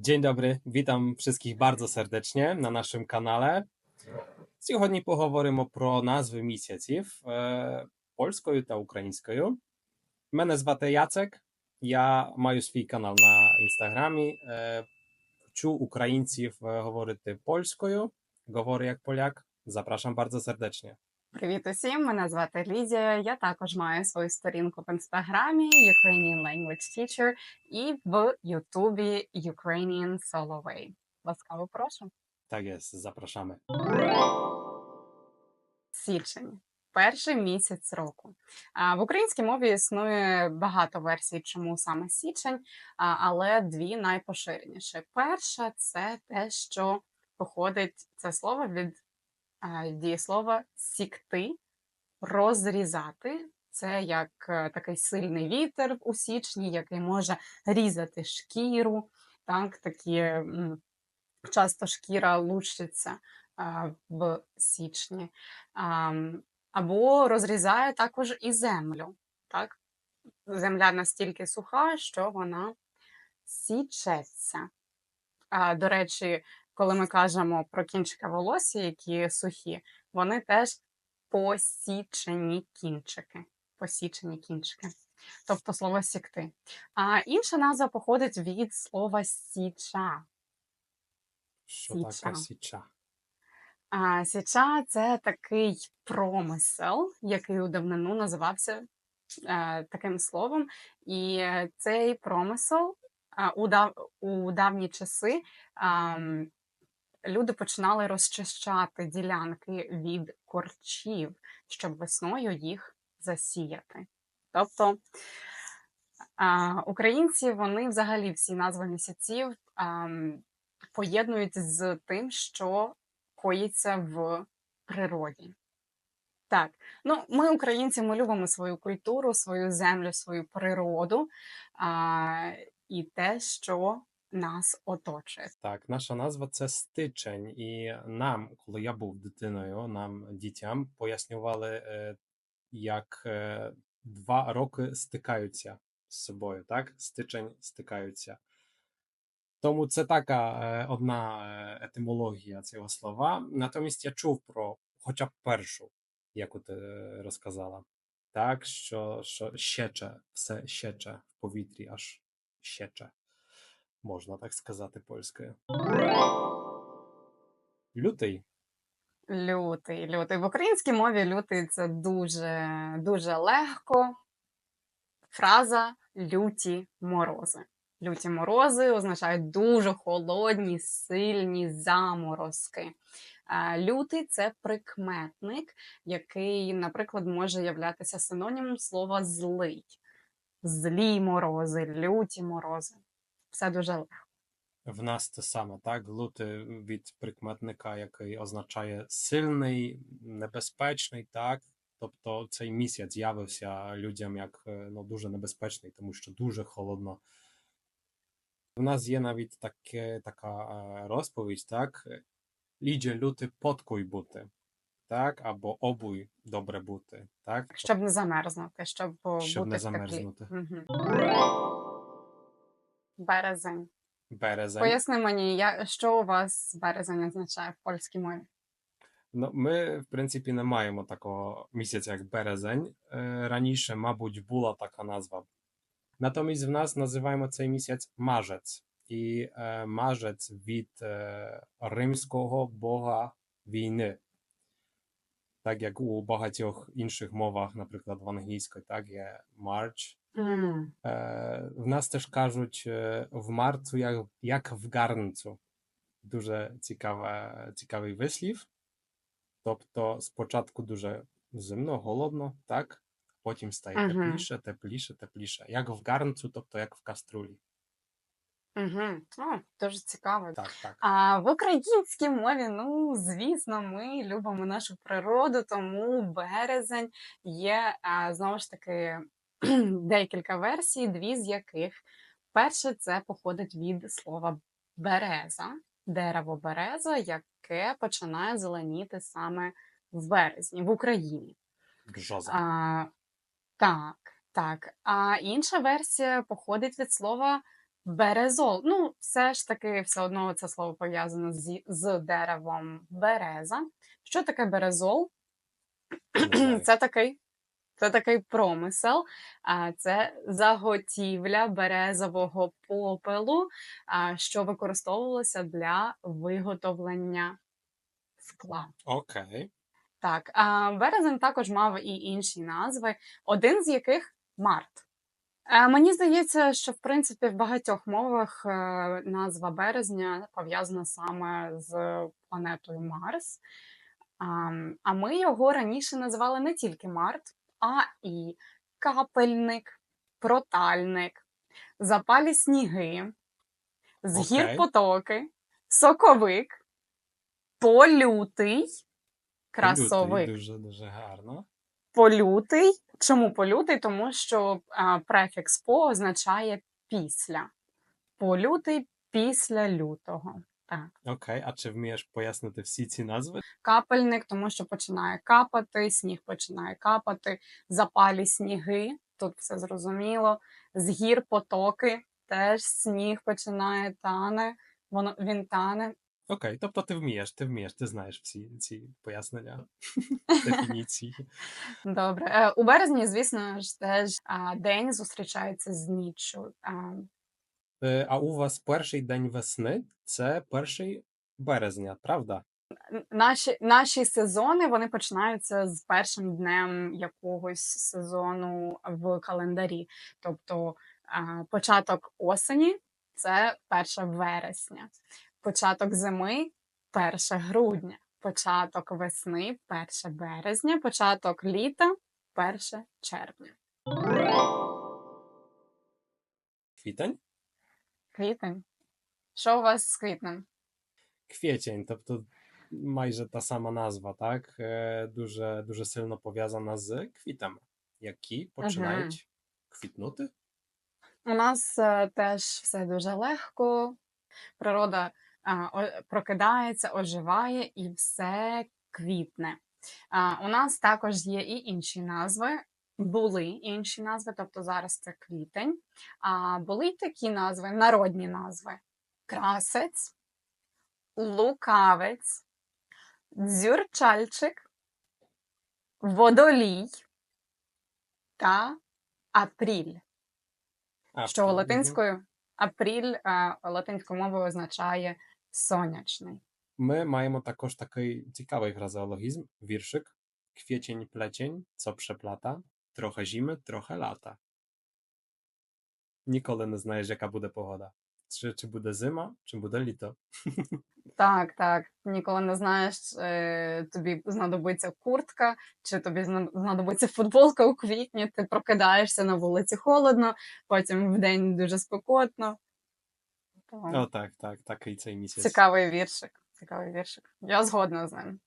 Dzień dobry, witam wszystkих bardzo сердечно на нашому каналі. Сьогодні поговоримо про назви місяців е, польською та українською. Мене звати Яцек. Я маю свій канал на інстаграмі. Е, Вчу українців е, говорити польською. Говорю як поляк. Запрошую bardzo сердечно. Привіт усім! Мене звати Лідія. Я також маю свою сторінку в інстаграмі Ukrainian Language Teacher і в Ютубі Ukrainian Solo Way. Ласкаво прошу. Так є, запрошamy. Січень. Перший місяць року. В українській мові існує багато версій, чому саме січень, але дві найпоширеніші. Перша це те, що походить це слово від а, дієслова сікти, розрізати. Це як е, такий сильний вітер у січні, який може різати шкіру. Так, такі часто шкіра лущиться в січні. Або розрізає також і землю. Так? Земля настільки суха, що вона січеться. До речі, коли ми кажемо про кінчики волосся, які сухі, вони теж посічені кінчики. Посічені кінчики. Тобто слово сікти. А інша назва походить від слова січа. Що Січа. таке січа? А січа це такий промисел, який у давнину називався е, таким словом. І цей промисел а, у, дав, у давні часи ам, люди починали розчищати ділянки від корчів, щоб весною їх засіяти. Тобто українці вони взагалі всі назви місяців поєднують з тим, що коїться в природі. Так, ну ми, українці, ми любимо свою культуру, свою землю, свою природу а, і те, що нас оточує. Так, наша назва це стичень, і нам, коли я був дитиною, нам дітям пояснювали, е, як е, два роки стикаються з собою, так? Стичень стикаються. Тому це така е, одна етимологія цього слова. Натомість я чув про хоча б першу, яку ти розказала. Так, що, що щече, все щече в повітрі, аж щече можна так сказати польською. Лютий. Лютий, лютий. В українській мові лютий це дуже, дуже легко. Фраза люті морози. Люті морози означають дуже холодні, сильні заморозки. Лютий це прикметник, який, наприклад, може являтися синонімом слова злий. Злі морози, люті морози. Все дуже легко. В нас те саме, так? Лютий від прикметника, який означає сильний, небезпечний, так? Тобто цей місяць з'явився людям як е, ну, дуже небезпечний, тому що дуже холодно. У нас є навіть таке, така е, розповідь, так? Лідже лютий подкуй бути, так? Або обуй добре бути, так? Щоб не замерзнути, щоб, Щоб бути не замерзнути. Мгм. Березень. Березень. Поясни мені, я, що у вас березень означає в польській мові? Ну, ми, в принципі, не маємо такого місяця, як березень. Е, Раніше, мабуть, була така назва. Натомість в нас називаємо цей місяць Мажець. І е, Мажець від е, римського бога війни. Так як у багатьох інших мовах, наприклад, в англійській, так є March. Е, в нас теж кажуть е, в марцу, як, як в гарнцю. Дуже цікаве, цікавий вислів. Тобто спочатку дуже зимно, голодно, так? Потім стає Мгм. тепліше, тепліше, тепліше. Як в гарнцю, тобто як в каструлі. Мгм. О, дуже цікаво. Так, так. А в українській мові, ну звісно, ми любимо нашу природу, тому березень є знову ж таки декілька версій, дві з яких перше це походить від слова береза, дерево береза, яке починає зеленіти саме в березні в Україні. Бжоза. А, так, так. А інша версія походить від слова Березол. Ну, все ж таки, все одно це слово пов'язано зі- з деревом береза. Що таке березол? Це такий, це такий промисел, а це заготівля березового попелу, що використовувалося для виготовлення скла. Окей. Так, а березень також мав і інші назви, один з яких март. Е, Мені здається, що в принципі в багатьох мовах е, назва березня пов'язана саме з планетою Марс. А ми його раніше називали не тільки Март, а і капельник, протальник, запалі сніги, з гір потоки, соковик, полютий, Лютий, красовик. Дуже дуже гарно. Полютий. Чому полютий? Тому що а, префікс по означає після. Полютий після лютого. Так. Окей, а чи вмієш пояснити всі ці назви? Капельник, тому що починає капати, сніг починає капати, запалі сніги, тут все зрозуміло. З гір потоки, теж сніг починає тане, воно він тане. Окей, тобто ти вмієш, ти вмієш, ти знаєш всі ці пояснення, дефініції. Добре. Е, У березні, звісно ж, теж день зустрічається з ніччю. А, Е, у вас перший день весни це перший березня, правда? Наші, наші сезони вони починаються з першим днем якогось сезону в календарі. Тобто початок осені це 1 вересня, початок зими 1 грудня, початок весни 1 березня, початок літа 1 червня. Квітень? Квітень. Що у вас з квітнем? Квітень, тобто майже та сама назва, так? Е, Дуже, дуже сильно пов'язана з квітами, які починають квітнути. У нас е, теж все дуже легко. Природа о- прокидається, оживає і все квітне. У нас також є і інші назви. Були інші назви, тобто зараз це квітень. А були й такі назви, народні назви: красець, лукавець, дзюрчальчик, водолій та апріль А, що латинською апріль латинською мовою означає сонячний. Ми маємо також такий цікавий фразеологізм, віршик. Квітень, плечень, co przeplata, trochę zimy, trochę lata. Ніколи не знаєш, яка буде погода. Чи, чи буде зима, чи буде літо. Так, так. Ніколи не знаєш, е, тобі знадобиться куртка, чи тобі знадобиться футболка у квітні. Ти прокидаєшся на вулиці холодно, потім в день дуже спекотно. То О, так, так, такий цей місяць. Цікавий віршик. Цікавий віршик. Я згодна з ним.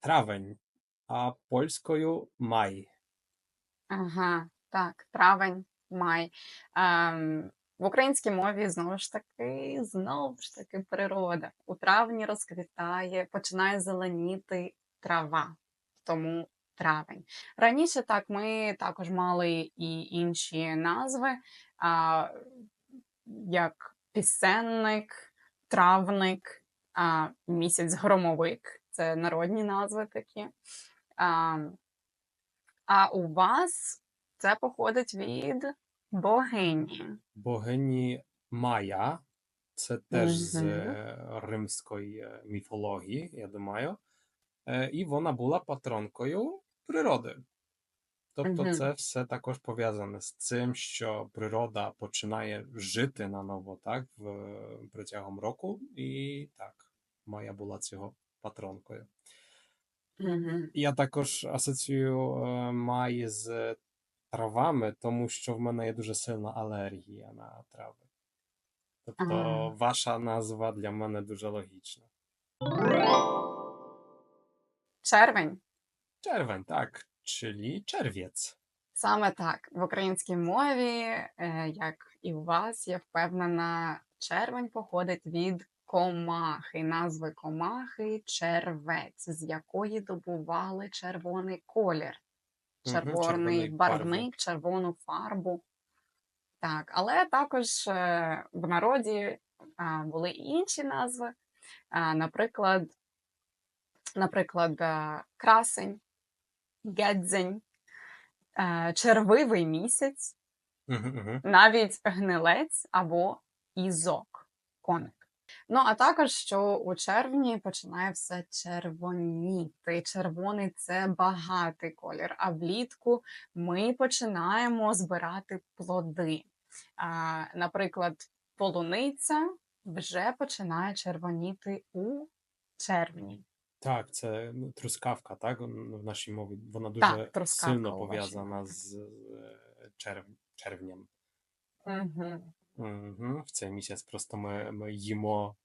Травень, а польською май. Ага, так, травень, май. Ем, в українській мові знову ж таки, знову ж таки, природа. У травні розквітає, починає зеленіти трава, тому травень. Раніше так ми також мали і інші назви, а, як пісенник, травник, а, місяць громовик це народні назви такі. А, а у вас це походить від богині. Богині Майя. Це теж з Мгм. е, римської е, міфології, я думаю. Е, І вона була патронкою природи. Тобто, Мгм. це все також пов'язане з цим, що природа починає жити наново, так, в, протягом року. І так, Майя була цього патронкою. Мгм. Я також асоціюю е, май з травами, тому що в мене є дуже сильна алергія на трави. Тобто, А. ваша назва для мене дуже логічна. Червень. Червень, так, czyli czerwiec. Саме так. В українській мові, е, як і у вас, я впевнена, червень походить від комахи, назви комахи червець, з якої добували червоний колір, червоний червоний барвник, червону фарбу. Так, але також е, в народі були і інші назви. Наприклад, наприклад, е, красень, гедзень, е, червивий місяць, навіть гнилець або ізок, коник. Ну, а також, що у червні починає все червоніти. Червоний це багатий колір, а влітку ми починаємо збирати плоди. А, наприклад, полуниця вже починає червоніти у червні. Так, це ну, трускавка, так? В нашій мові вона дуже Так, сильно пов'язана з е, черв... червнем. Угу. Угу. В цей місяць просто ми, ми їмо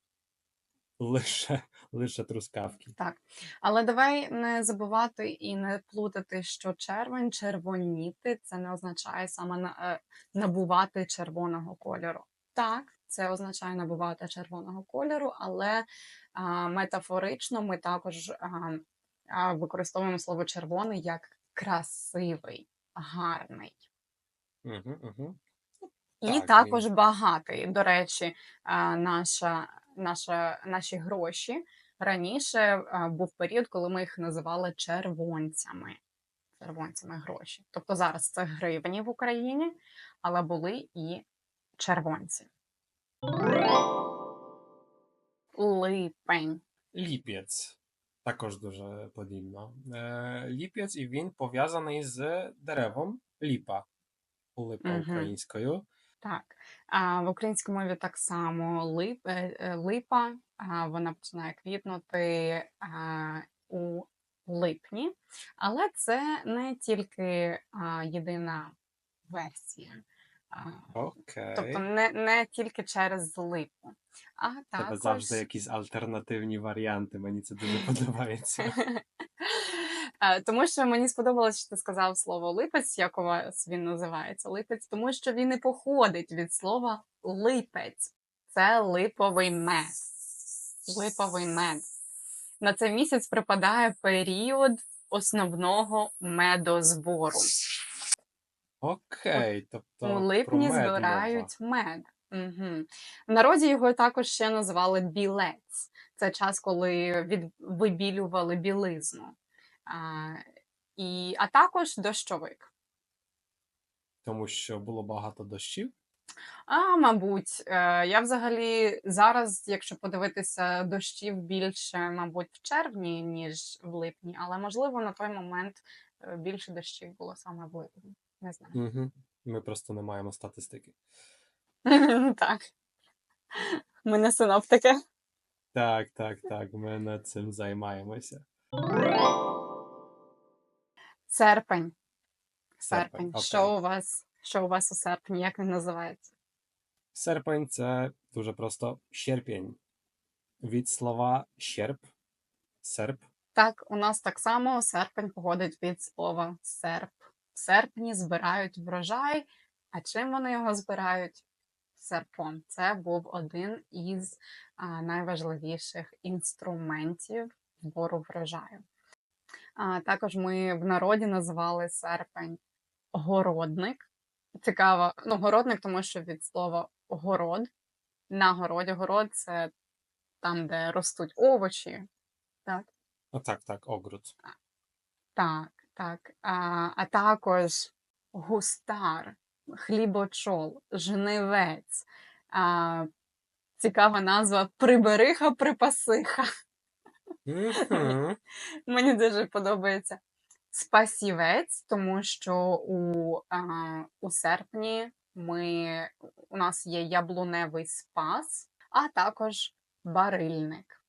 лише, лише трускавки. Так. Але давай не забувати і не плутати, що червень, червоніти це не означає саме е, набувати червоного кольору. Так, це означає набувати червоного кольору, але а, метафорично ми також а, а, використовуємо слово червоний як красивий, гарний. Угу, угу. І Так, також він- багатий. До речі, а, наша, наша, наші гроші раніше а, був період, коли ми їх називали червонцями. Червонцями гроші. Тобто зараз це гривні в Україні, але були і червонці. Липень. Ліпець. Також дуже подібно. Е, ліпець, і він пов'язаний з деревом ліпа. Липа Мгм. українською. Так, а в українській мові так само лип, е, е, липа, а, вона починає квітнути а, у липні, але це не тільки а, єдина версія. А, Окей. Тобто не, не тільки через липу, а тебе також завжди якісь альтернативні варіанти. Мені це дуже подобається. Е, Тому що мені сподобалось, що ти сказав слово липець, як у вас він називається липець, тому що він і походить від слова липець. Це липовий мед. Липовий мед. На цей місяць припадає період основного медозбору. Окей, тобто У про липні мед мова. збирають мед. Угу. В народі його також ще називали білець. Це час, коли від... вибілювали білизну. А, і... а також дощовик. Тому що було багато дощів. А, мабуть, е, я взагалі зараз, якщо подивитися, дощів більше, мабуть, в червні, ніж в липні, але можливо на той момент е, більше дощів було саме в липні. Не знаю. Угу. Ми просто не маємо статистики. Так. Ми не синоптики. Так, так, так. Ми над цим займаємося. Серпень. Серпень, окей. Що у вас? Що у вас у серпні? Як він називається? Серпень це дуже просто щерпень. Від слова щерп, серп. Так, у нас так само серпень походить від слова серп. В серпні збирають врожай. А чим вони його збирають? Серпом. Це був один із а, найважливіших інструментів збору врожаю. А, також ми в народі називали серпень городник. Цікаво, ну, городник, тому що від слова город. На городі город це там, де ростуть овочі. Так. О, так, так, огруд. Так, так. А, а також густар, хлібочол, жнивець. А, цікава назва прибериха припасиха. Мгм. Мені дуже подобається. Спасівець, тому що у, а, у серпні ми, у нас є яблуневий спас, а також барильник.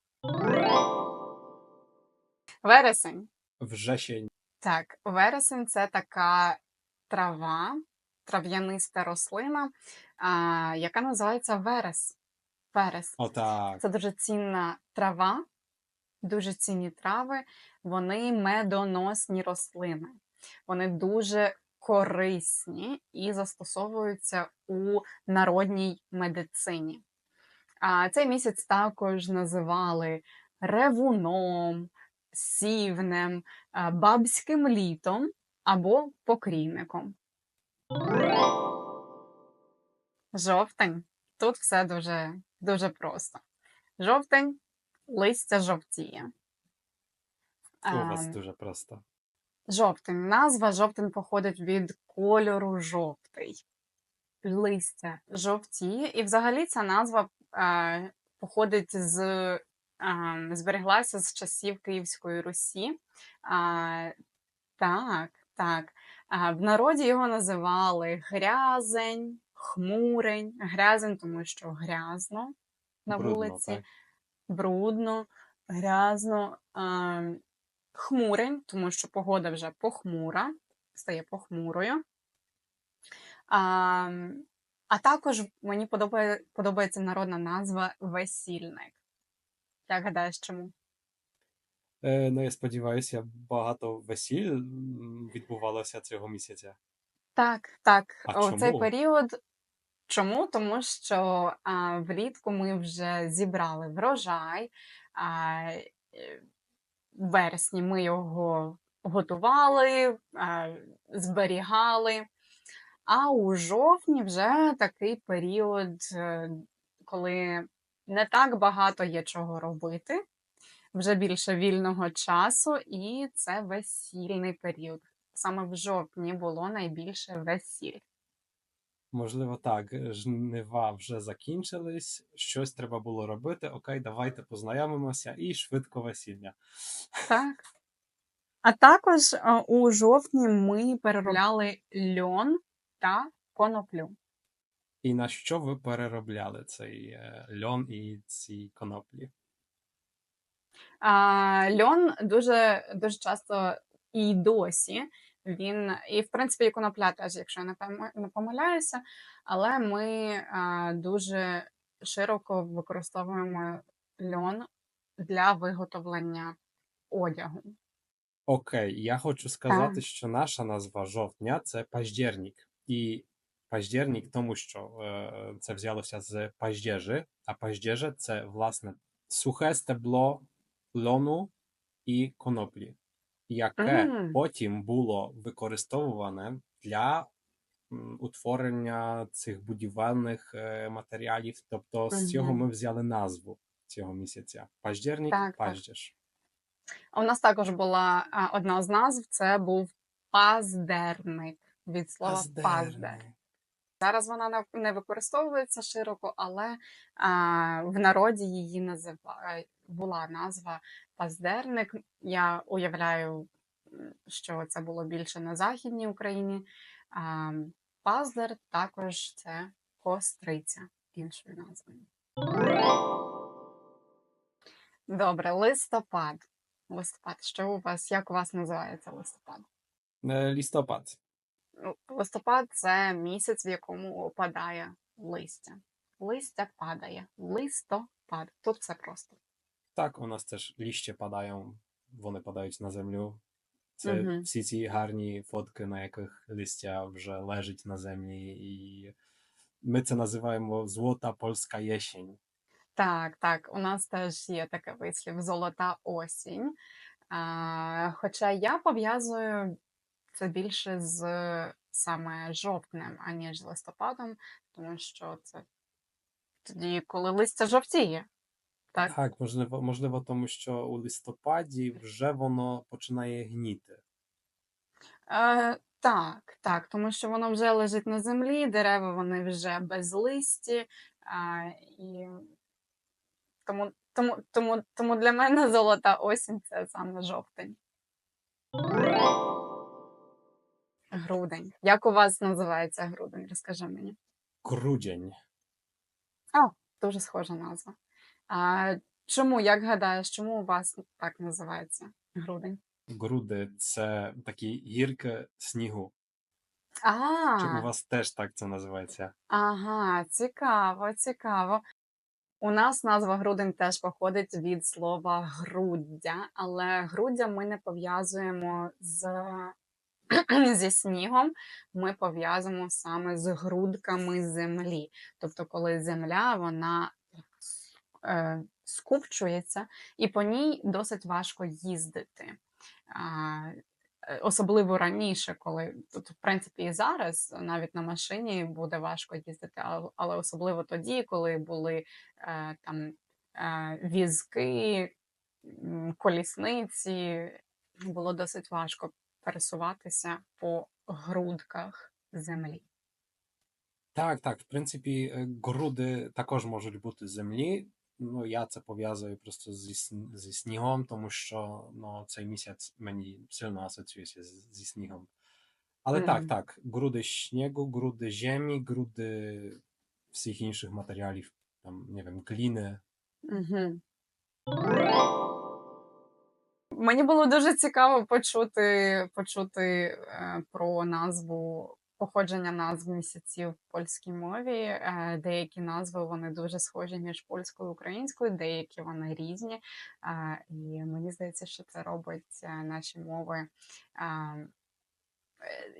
Вересень. Вже ще Так, вересень це така трава, трав'яниста рослина, а, яка називається верес. Верес. отак. Це дуже цінна трава, дуже цінні трави. Вони медоносні рослини. Вони дуже корисні і застосовуються у народній медицині. А цей місяць також називали ревуном, сівнем, бабським літом або покрійником. Жовтень. Тут все дуже, дуже просто. Жовтень, листя жовтіє. У вас Ем, дуже просто. Жовтень. Назва жовтень походить від кольору жовтий. Листя жовтіє. І взагалі ця назва е, походить з е, збереглася з часів Київської Русі. А, так, так. А, в народі його називали грязень, хмурень. Грязень, тому що грязно на Брудно, вулиці, так. Брудно, грязно. А, хмурень, тому що погода вже похмура, стає похмурою. А, а також мені подобає, подобається народна назва весільник. Як гадаєш, чому? Е, ну, я сподіваюся, багато весіль відбувалося цього місяця. Так, так, А о, цей період. Чому? Тому що а, влітку ми вже зібрали врожай, а, е, в вересні ми його готували, а, зберігали. А у жовтні вже такий період, е, коли не так багато є чого робити, вже більше вільного часу, і це весільний період. Саме в жовтні було найбільше весіль. Можливо, так. Жнива вже закінчились, щось треба було робити. Окей, давайте познайомимося і швидко весілля. Так. А також а, у жовтні ми переробляли льон та коноплю. І на що ви переробляли цей е, льон і ці коноплі? А, льон дуже, дуже часто і досі він, і в принципі, і конопля теж, якщо я не помиляюся, але ми а, дуже широко використовуємо льон для виготовлення одягу. Окей, я хочу сказати, Так. що наша назва жовтня це паждєрнік. І паждєрнік, тому що е, це взялося з паждєжі, а паждєжа це власне сухе стебло льону і коноплі, яке М. потім було використовуване для м, утворення цих будівельних е, матеріалів. Тобто з цього Мгм. ми взяли назву цього місяця. Паждєрнік, Так, так. паждєж. А у нас також була а, одна з назв це був паздерник від слова паздер. Паздерник. Зараз вона на- не використовується широко, але а, в народі її назива... була назва паздерник. Я уявляю, що це було більше на Західній Україні. А, паздер також це костриця іншою назвою. Добре, листопад. Листопад. Що у вас? Як у вас називається листопад? Е. Ну, Листопад це місяць, в якому опадає листя. Листя падає. Листопад. Тут все просто. Так, у нас теж ліще падають, вони падають на землю. Це Мгм. всі ці гарні фотки, на яких листя вже лежить на землі, і ми це називаємо золота польська єсінь. Так, так, у нас теж є таке вислів золота осінь. А, хоча я пов'язую це більше з саме жовтнем, аніж з листопадом, тому що це тоді, коли листя жовтіє. Так. Так, можливо, можливо, тому що у листопаді вже воно починає гніти. Е, так, так, тому що воно вже лежить на землі, дерева вони вже без листі, а, і тому, тому, тому, тому для мене золота осінь це саме жовтень. Грудень. Як у вас називається грудень? Розкажи мені. Грудень. Дуже схожа назва. А, чому, як гадаєш, чому у вас так називається грудень? Груди це такі гірки снігу. А, Чи у вас теж так це називається? Ага, цікаво, цікаво. У нас назва грудень теж походить від слова груддя, але груддя ми не пов'язуємо з, зі снігом, ми пов'язуємо саме з грудками землі. Тобто, коли земля вона е, скупчується, і по ній досить важко їздити. Е, особливо раніше, коли тут, в принципі, і зараз навіть на машині буде важко їздити, але особливо тоді, коли були е, там візки, колісниці, було досить важко пересуватися по грудках землі. Так, так. В принципі, груди також можуть бути землі. Ну, я це пов'язую просто зі, зі снігом, тому що ну, цей місяць мені сильно асоціюється зі снігом. Але так, так, груди śniegu, груди ziemi, груди всіх інших матеріалів, там, не wiem, гліни. Угу. Мені було дуже цікаво почути, почути е, про назву походження назв місяців в польській мові. Е, деякі назви вони дуже схожі між польською і українською, деякі вони різні. Е, і мені здається, що це робить е, наші мови.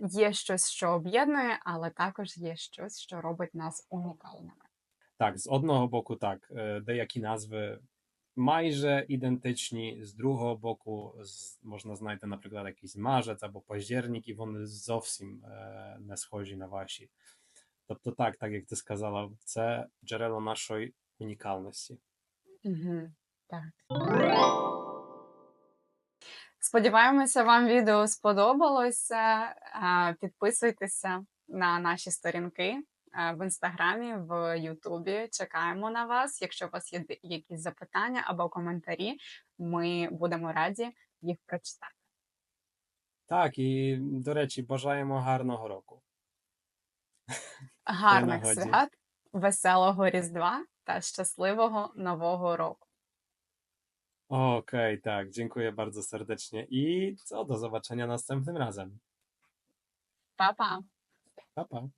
Є щось, що об'єднує, але також є щось, що робить нас унікальними. Так, з одного боку, так, деякі назви майже ідентичні, з другого боку, можна знайти, наприклад, якийсь мажець або пазірник, і вони зовсім е, не схожі на ваші. Тобто, так, так як ти сказала, це джерело нашої унікальності. Сподіваємося, вам відео сподобалося. Підписуйтеся на наші сторінки в інстаграмі, в Ютубі. Чекаємо на вас. Якщо у вас є якісь запитання або коментарі, ми будемо раді їх прочитати. Так, і, до речі, бажаємо гарного року. Гарних свят, веселого Різдва та щасливого Нового року. Okej, tak, dziękuję bardzo serdecznie i co, do zobaczenia następnym razem. Па-па! Pa, pa.